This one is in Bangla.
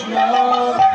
love.